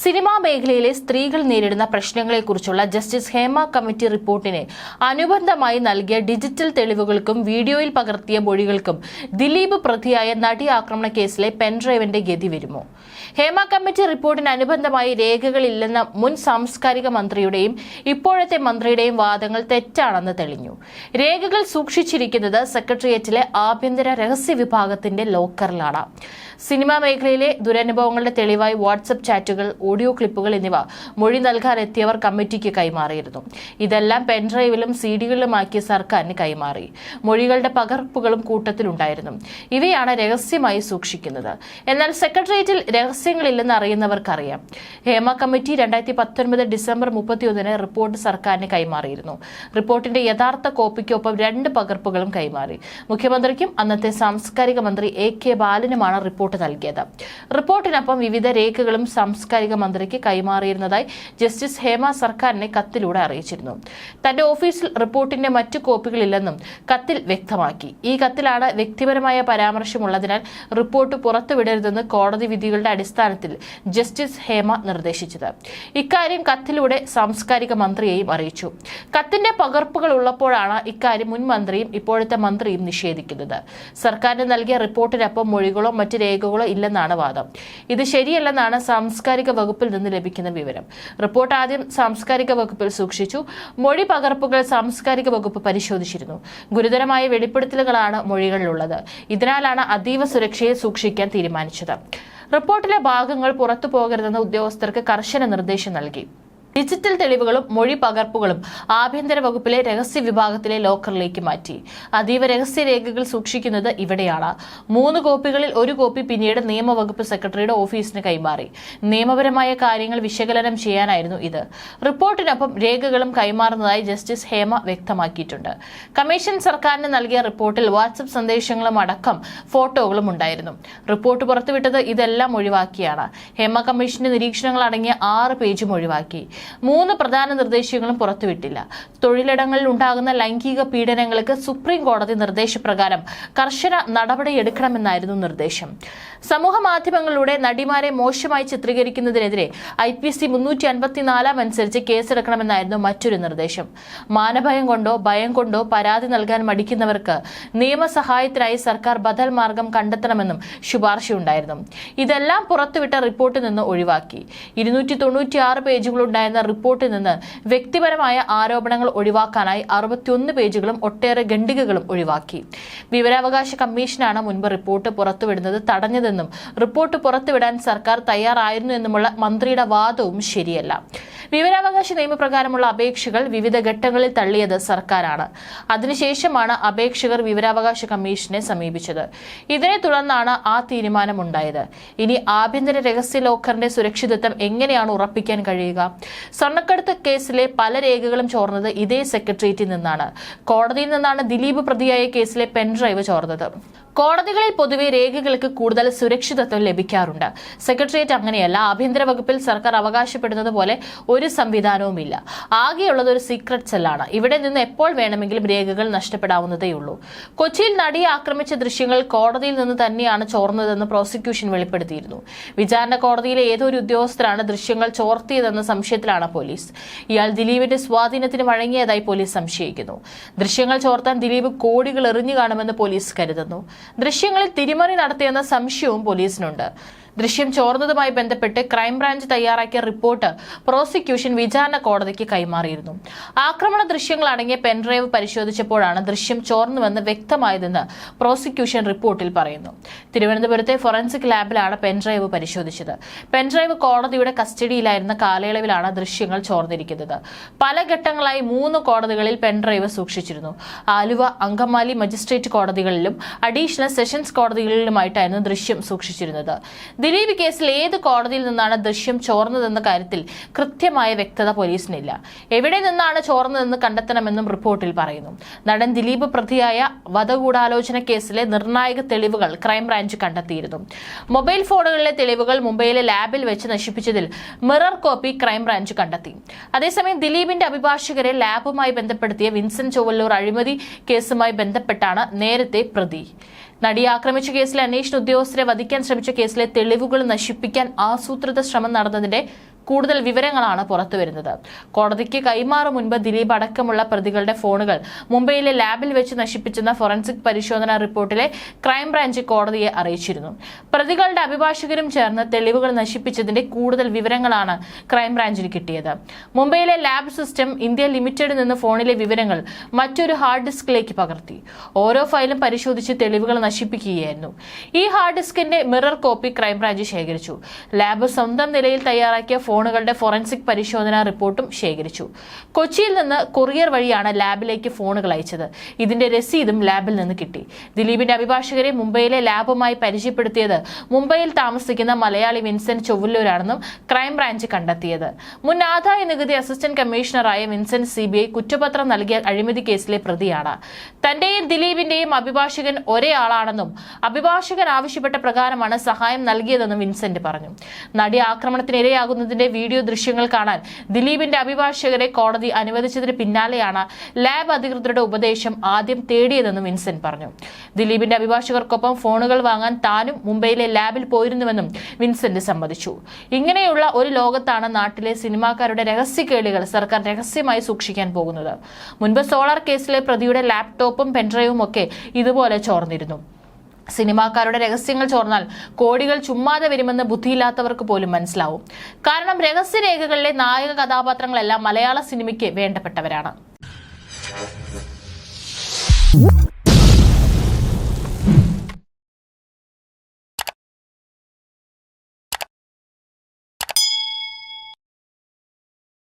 Cinema മേഖലയിലെ സ്ത്രീകൾ നേരിടുന്ന പ്രശ്നങ്ങളെക്കുറിച്ചുള്ള ജസ്റ്റിസ് ഹേമ കമ്മിറ്റി റിപ്പോർട്ടിന് അനുബന്ധമായി നൽകിയ ഡിജിറ്റൽ തെളിവുകൾക്കും വീഡിയോയിൽ പകർത്തിയ മൊഴികൾക്കും ദിലീപ് പ്രതിയായ നടി ആക്രമണ കേസിലെ പെൻഡ്രൈവിന്റെ ഗതി വരുമോ? ഹേമ കമ്മിറ്റി റിപ്പോർട്ടിന് അനുബന്ധമായി രേഖകളില്ലെന്ന മുൻ സാംസ്കാരിക മന്ത്രിയുടെയും ഇപ്പോഴത്തെ മന്ത്രിയുടെയും വാദങ്ങൾ തെറ്റാണെന്ന് തെളിഞ്ഞു. രേഖകൾ സൂക്ഷിച്ചിരിക്കുന്നത് സെക്രട്ടേറിയറ്റിലെ ആഭ്യന്തര രഹസ്യ വിഭാഗത്തിന്റെ ലോക്കറിലാണ്. സിനിമാ മേഖലയിലെ ദുരനുഭവങ്ങളുടെ തെളിവായി വാട്സപ്പ് ചാറ്റുകൾ ഓഡിയോ ക്ലിപ്പുകൾ എന്നിവ മൊഴി നൽകാൻ എത്തിയവർ കമ്മിറ്റിക്ക് കൈമാറിയിരുന്നു. ഇതെല്ലാം പെൻഡ്രൈവിലും സി ഡികളിലുമാക്കി സർക്കാരിന് കൈമാറി. മൊഴികളുടെ പകർപ്പുകളും കൂട്ടത്തിലുണ്ടായിരുന്നു. ഇവയാണ് രഹസ്യമായി സൂക്ഷിക്കുന്നത്. എന്നാൽ സെക്രട്ടേറിയറ്റിൽ രഹസ്യങ്ങളില്ലെന്ന് അറിയുന്നവർക്കറിയാം. ഹേമ കമ്മിറ്റി രണ്ടായിരത്തി പത്തൊൻപത് ഡിസംബർ മുപ്പത്തിയൊന്നിന് റിപ്പോർട്ട് സർക്കാരിന് കൈമാറിയിരുന്നു. റിപ്പോർട്ടിന്റെ യഥാർത്ഥ കോപ്പിക്കൊപ്പം രണ്ട് പകർപ്പുകളും കൈമാറി. മുഖ്യമന്ത്രിക്കും അന്നത്തെ സാംസ്കാരിക മന്ത്രി എ കെ ബാലനുമാണ് റിപ്പോർട്ട് നൽകിയത്. റിപ്പോർട്ടിനൊപ്പം വിവിധ രേഖകളും സാംസ്കാരിക മന്ത്രിക്ക് കൈമാറിയിരുന്നതായി ജസ്റ്റിസ് ഹേമ സർക്കാരിനെ കത്തിലൂടെ അറിയിച്ചിരുന്നു. തന്റെ ഓഫീസിൽ റിപ്പോർട്ടിന്റെ മറ്റു കോപ്പികളില്ലെന്നും കത്തിൽ വ്യക്തമാക്കി. ഈ കത്തിലാണ് വ്യക്തിപരമായ പരാമർശമുള്ളതിനാൽ റിപ്പോർട്ട് പുറത്തുവിടരുതെന്ന് കോടതി വിധികളുടെ അടിസ്ഥാനത്തിൽ ജസ്റ്റിസ് ഹേമ നിർദ്ദേശിച്ചത്. ഇക്കാര്യം കത്തിലൂടെ സാംസ്കാരിക മന്ത്രിയെയും അറിയിച്ചു. കത്തിന്റെ പകർപ്പുകൾ ഉള്ളപ്പോഴാണ് ഇക്കാര്യം മുൻ മന്ത്രിയും ഇപ്പോഴത്തെ മന്ത്രിയും നിഷേധിക്കുന്നത്. സർക്കാരിന് നൽകിയ റിപ്പോർട്ടിനൊപ്പം മൊഴികളോ മറ്റ് രേഖകളോ ഇല്ലെന്നാണ് വാദം. ഇത് ശരിയല്ലെന്നാണ് സാംസ്കാരിക വകുപ്പിൽ നിന്ന് ലഭിക്കുന്ന വിവരം. റിപ്പോർട്ട് ആദ്യം സാംസ്കാരിക വകുപ്പിൽ സൂക്ഷിച്ചു. മൊഴി പകർപ്പുകൾ സാംസ്കാരിക വകുപ്പ് പരിശോധിച്ചിരുന്നു. ഗുരുതരമായ വെളിപ്പെടുത്തലുകളാണ് മൊഴികളിലുള്ളത്. ഇതിനാലാണ് അതീവ സുരക്ഷയെ സൂക്ഷിക്കാൻ തീരുമാനിച്ചത്. റിപ്പോർട്ടിലെ ഭാഗങ്ങൾ പുറത്തു പോകരുതെന്ന് ഉദ്യോഗസ്ഥർക്ക് കർശന നിർദ്ദേശം നൽകി. ഡിജിറ്റൽ തെളിവുകളും മൊഴി പകർപ്പുകളും ആഭ്യന്തര വകുപ്പിലെ രഹസ്യ വിഭാഗത്തിലെ ലോക്കറിലേക്ക് മാറ്റി. അതീവ രഹസ്യ രേഖകൾ സൂക്ഷിക്കുന്നത് ഇവിടെയാണ്. മൂന്ന് കോപ്പികളിൽ ഒരു കോപ്പി പിന്നീട് നിയമവകുപ്പ് സെക്രട്ടറിയുടെ ഓഫീസിന് കൈമാറി. നിയമപരമായ കാര്യങ്ങൾ വിശകലനം ചെയ്യാനായിരുന്നു ഇത്. റിപ്പോർട്ടിനൊപ്പം രേഖകളും കൈമാറുന്നതായി ജസ്റ്റിസ് ഹേമ വ്യക്തമാക്കിയിട്ടുണ്ട്. കമ്മീഷൻ സർക്കാരിന് നൽകിയ റിപ്പോർട്ടിൽ വാട്സപ്പ് സന്ദേശങ്ങളും അടക്കം ഫോട്ടോകളും ഉണ്ടായിരുന്നു. റിപ്പോർട്ട് പുറത്തുവിട്ടത് ഇതെല്ലാം ഒഴിവാക്കിയാണ്. ഹേമ കമ്മീഷന്റെ നിരീക്ഷണങ്ങൾ അടങ്ങിയ ആറ് പേജും ഒഴിവാക്കി. മൂന്ന് പ്രധാന നിർദ്ദേശങ്ങളും പുറത്തുവിട്ടില്ല. തൊഴിലിടങ്ങളിൽ ഉണ്ടാകുന്ന ലൈംഗിക പീഡനങ്ങൾക്ക് സുപ്രീം കോടതി നിർദ്ദേശപ്രകാരം കർശന നടപടിയെടുക്കണമെന്നായിരുന്നു നിർദ്ദേശം. സമൂഹ മാധ്യമങ്ങളിലൂടെ നടിമാരെ മോശമായി ചിത്രീകരിക്കുന്നതിനെതിരെ ഐ പി സി മുന്നൂറ്റി അൻപത്തിനാലാം അനുസരിച്ച് കേസെടുക്കണമെന്നായിരുന്നു മറ്റൊരു നിർദ്ദേശം. മാനഭയം കൊണ്ടോ ഭയം കൊണ്ടോ പരാതി നൽകാൻ മടിക്കുന്നവർക്ക് നിയമസഹായത്തിനായി സർക്കാർ ബദൽ മാർഗം കണ്ടെത്തണമെന്നും ശുപാർശയുണ്ടായിരുന്നു. ഇതെല്ലാം പുറത്തുവിട്ട റിപ്പോർട്ടിൽ നിന്ന് ഒഴിവാക്കി. ഇരുന്നൂറ്റി തൊണ്ണൂറ്റിയാറ് പേജുകളുണ്ടായിരുന്ന റിപ്പോർട്ടിൽ നിന്ന് വ്യക്തിപരമായ ആരോപണങ്ങൾ ഒഴിവാക്കാനായി അറുപത്തിയൊന്ന് പേജുകളും ഒട്ടേറെ ഖണ്ഡികകളും ഒഴിവാക്കി. വിവരാവകാശ കമ്മീഷനാണ് മുൻപ് റിപ്പോർട്ട് പുറത്തുവിടുന്നത് തടഞ്ഞതെന്നും റിപ്പോർട്ട് പുറത്തുവിടാൻ സർക്കാർ തയ്യാറായിരുന്നു എന്നുമുള്ള മന്ത്രിയുടെ വാദവും ശരിയല്ല. വിവരാവകാശ നിയമപ്രകാരമുള്ള അപേക്ഷകൾ വിവിധ ഘട്ടങ്ങളിൽ തള്ളിയത് സർക്കാരാണ്. അതിനുശേഷമാണ് അപേക്ഷകർ വിവരാവകാശ കമ്മീഷനെ സമീപിച്ചത്. ഇതിനെ തുടർന്നാണ് ആ തീരുമാനമുണ്ടായത്. ഇനി ആഭ്യന്തര രഹസ്യ ലോക്കറിന്റെ സുരക്ഷിതത്വം എങ്ങനെയാണ് ഉറപ്പിക്കാൻ കഴിയുക? സ്വർണക്കടത്ത് കേസിലെ പല രേഖകളും ചോർന്നത് ഇതേ സെക്രട്ടേറിയറ്റിൽ നിന്നാണ്. കോടതിയിൽ നിന്നാണ് ദിലീപ് പ്രതിയായ കേസിലെ പെൻഡ്രൈവ് ചോർന്നത്. കോടതികളിൽ പൊതുവെ രേഖകൾക്ക് കൂടുതൽ സുരക്ഷിതത്വം ലഭിക്കാറുണ്ട്. സെക്രട്ടേറിയറ്റ് അങ്ങനെയല്ല ആഭ്യന്തര വകുപ്പിൽ സർക്കാർ അവകാശപ്പെടുന്നത് പോലെ ഒരു സംവിധാനവുമില്ല. ആകെയുള്ളത് ഒരു സീക്രട്ട് സെല്ലാണ് ഇവിടെ നിന്ന് എപ്പോൾ വേണമെങ്കിലും രേഖകൾ നഷ്ടപ്പെടാവുന്നതേയുള്ളൂ കൊച്ചിയിൽ നടിയെ ആക്രമിച്ച ദൃശ്യങ്ങൾ കോടതിയിൽ നിന്ന് തന്നെയാണ് ചോർന്നതെന്ന് പ്രോസിക്യൂഷൻ വെളിപ്പെടുത്തിയിരുന്നു. വിചാരണ കോടതിയിലെ ഏതൊരു ഉദ്യോഗസ്ഥരാണ് ദൃശ്യങ്ങൾ ചോർത്തിയതെന്ന സംശയത്തിലാണ് പോലീസ്. ഇയാൾ ദിലീപിന്റെ സ്വാധീനത്തിന് വഴങ്ങിയതായി പോലീസ് സംശയിക്കുന്നു. ദൃശ്യങ്ങൾ ചോർത്താൻ ദിലീപ് കോടികൾ എറിഞ്ഞു കാണുമെന്ന് പോലീസ് കരുതുന്നു. ദൃശ്യങ്ങളിൽ തിരിമറി നടത്തിയെന്ന സംശയവും പോലീസിനുണ്ട്. ദൃശ്യം ചോർന്നതുമായി ബന്ധപ്പെട്ട് ക്രൈംബ്രാഞ്ച് തയ്യാറാക്കിയ റിപ്പോർട്ട് പ്രോസിക്യൂഷൻ വിചാരണ കോടതിക്ക് കൈമാറിയിരുന്നു. ആക്രമണ ദൃശ്യങ്ങൾ അടങ്ങിയ പെൻഡ്രൈവ് പരിശോധിച്ചപ്പോഴാണ് ദൃശ്യം ചോർന്നുവെന്ന് വ്യക്തമായതെന്ന് പ്രോസിക്യൂഷൻ റിപ്പോർട്ടിൽ പറയുന്നു. തിരുവനന്തപുരത്തെ ഫോറൻസിക് ലാബിലാണ് പെൻഡ്രൈവ് പരിശോധിച്ചത്. പെൻഡ്രൈവ് കോടതിയുടെ കസ്റ്റഡിയിലായിരുന്ന കാലയളവിലാണ് ദൃശ്യങ്ങൾ ചോർന്നിരിക്കുന്നത്. പല ഘട്ടങ്ങളായി മൂന്ന് കോടതികളിൽ പെൻഡ്രൈവ് സൂക്ഷിച്ചിരുന്നു. ആലുവ അങ്കമാലി മജിസ്ട്രേറ്റ് കോടതികളിലും അഡീഷണൽ സെഷൻസ് കോടതികളിലുമായിട്ടായിരുന്നു ദൃശ്യം സൂക്ഷിച്ചിരുന്നത്. ദിലീപ് കേസിൽ ഏത് കോടതിയിൽ നിന്നാണ് ദൃശ്യം ചോർന്നതെന്ന കാര്യത്തിൽ കൃത്യമായ വ്യക്തത പോലീസിനില്ല. എവിടെ നിന്നാണ് ചോർന്നതെന്ന് കണ്ടെത്തണമെന്നും റിപ്പോർട്ടിൽ പറയുന്നു. നടൻ ദിലീപ് പ്രതിയായ വധഗൂഢാലോചന കേസിലെ നിർണായക തെളിവുകൾ ക്രൈംബ്രാഞ്ച് കണ്ടെത്തിയിരുന്നു. മൊബൈൽ ഫോണുകളിലെ തെളിവുകൾ മുംബൈയിലെ ലാബിൽ വെച്ച് നശിപ്പിച്ചതിൽ മിറർ കോപ്പി ക്രൈംബ്രാഞ്ച് കണ്ടെത്തി. അതേസമയം ദിലീപിന്റെ അഭിഭാഷകരെ ലാബുമായി ബന്ധപ്പെടുത്തിയ വിൻസെന്റ് ചൊവ്വല്ലൂർ അഴിമതി കേസുമായി ബന്ധപ്പെട്ടാണ് നേരത്തെ പ്രതി. നടിയെ ആക്രമിച്ച കേസിലെ അന്വേഷണ ഉദ്യോഗസ്ഥരെ വധിക്കാൻ ശ്രമിച്ച കേസിലെ തെളിവുകൾ നശിപ്പിക്കാൻ ആസൂത്രിത ശ്രമം നടന്നതിന്റെ കൂടുതൽ വിവരങ്ങളാണ് പുറത്തുവരുന്നത് കോടതിക്ക് കൈമാറും മുൻപ് ദിലീപ് അടക്കമുള്ള പ്രതികളുടെ ഫോണുകൾ മുംബൈയിലെ ലാബിൽ വെച്ച് നശിപ്പിച്ചെന്ന ഫോറൻസിക് പരിശോധനാ റിപ്പോർട്ടിലെ ക്രൈംബ്രാഞ്ച് കോടതിയെ അറിയിച്ചിരുന്നു. പ്രതികളുടെ അഭിഭാഷകരും ചേർന്ന് തെളിവുകൾ നശിപ്പിച്ചതിന്റെ കൂടുതൽ വിവരങ്ങളാണ് ക്രൈംബ്രാഞ്ചിന് കിട്ടിയത്. മുംബൈയിലെ ലാബ് സിസ്റ്റം ഇന്ത്യ ലിമിറ്റഡിൽ നിന്ന് ഫോണിലെ വിവരങ്ങൾ മറ്റൊരു ഹാർഡ് ഡിസ്കിലേക്ക് പകർത്തി. ഓരോ ഫയലും പരിശോധിച്ച് തെളിവുകൾ നശിപ്പിക്കുകയായിരുന്നു. ഈ ഹാർഡ് ഡിസ്കിന്റെ മിറർ കോപ്പി ക്രൈംബ്രാഞ്ച് ശേഖരിച്ചു. ലാബ് സ്വന്തം നിലയിൽ തയ്യാറാക്കിയ ഫോണുകളുടെ ഫോറൻസിക് പരിശോധനാ റിപ്പോർട്ടും ശേഖരിച്ചു. കൊച്ചിയിൽ നിന്ന് കൊറിയർ വഴിയാണ് ലാബിലേക്ക് ഫോണുകൾ അയച്ചത്. ഇതിന്റെ രസീതും ലാബിൽ നിന്ന് കിട്ടി. ദിലീപിന്റെ അഭിഭാഷകരെ മുംബൈയിലെ ലാബുമായി പരിചയപ്പെടുത്തിയത് മുംബൈയിൽ താമസിക്കുന്ന മലയാളി വിൻസെന്റ് ചൊവ്വല്ലൂരാണെന്നും ക്രൈംബ്രാഞ്ച് കണ്ടെത്തിയത്. മുൻ ആദായ നികുതി അസിസ്റ്റന്റ് കമ്മീഷണറായ വിൻസെന്റ് സി ബി ഐ കുറ്റപത്രം നൽകിയ അഴിമതി കേസിലെ പ്രതിയാണ്. തന്റെയും ദിലീപിന്റെയും അഭിഭാഷകൻ ഒരേ ആളാണെന്നും അഭിഭാഷകൻ ആവശ്യപ്പെട്ട പ്രകാരമാണ് സഹായം നൽകിയതെന്നും വിൻസെന്റ് പറഞ്ഞു. നടി ആക്രമണത്തിനിരയാകുന്നതിന്റെ വീഡിയോ ദൃശ്യങ്ങൾ കാണാൻ ദിലീപിന്റെ അഭിഭാഷകരെ കോടതി അനുവദിച്ചതിന് പിന്നാലെയാണ് ലാബ് അധികൃതരുടെ ഉപദേശം ആദ്യം തേടിയതെന്നും വിൻസെന്റ് പറഞ്ഞു. ദിലീപിന്റെ അഭിഭാഷകർക്കൊപ്പം ഫോണുകൾ വാങ്ങാൻ താനും മുംബൈയിലെ ലാബിൽ പോയിരുന്നുവെന്നും വിൻസെന്റ് സമ്മതിച്ചു. ഇങ്ങനെയുള്ള ഒരു ലോകത്താണ് നാട്ടിലെ സിനിമാക്കാരുടെ രഹസ്യക്കേളികൾ സർക്കാർ രഹസ്യമായി സൂക്ഷിക്കാൻ പോകുന്നത്. മുൻപ് സോളാർ കേസിലെ പ്രതിയുടെ ലാപ്ടോപ്പും പെൻഡ്രൈവും ഒക്കെ ഇതുപോലെ ചോർന്നിരുന്നു. സിനിമാക്കാരുടെ രഹസ്യങ്ങൾ ചോർന്നാൽ കോടികൾ ചുമ്മാതെ വരുമെന്ന് ബുദ്ധിയില്ലാത്തവർക്ക് പോലും മനസ്സിലാവും. കാരണം രഹസ്യരേഖകളിലെ നായക കഥാപാത്രങ്ങളെല്ലാം മലയാള സിനിമയ്ക്ക് വേണ്ടപ്പെട്ടവരാണ്.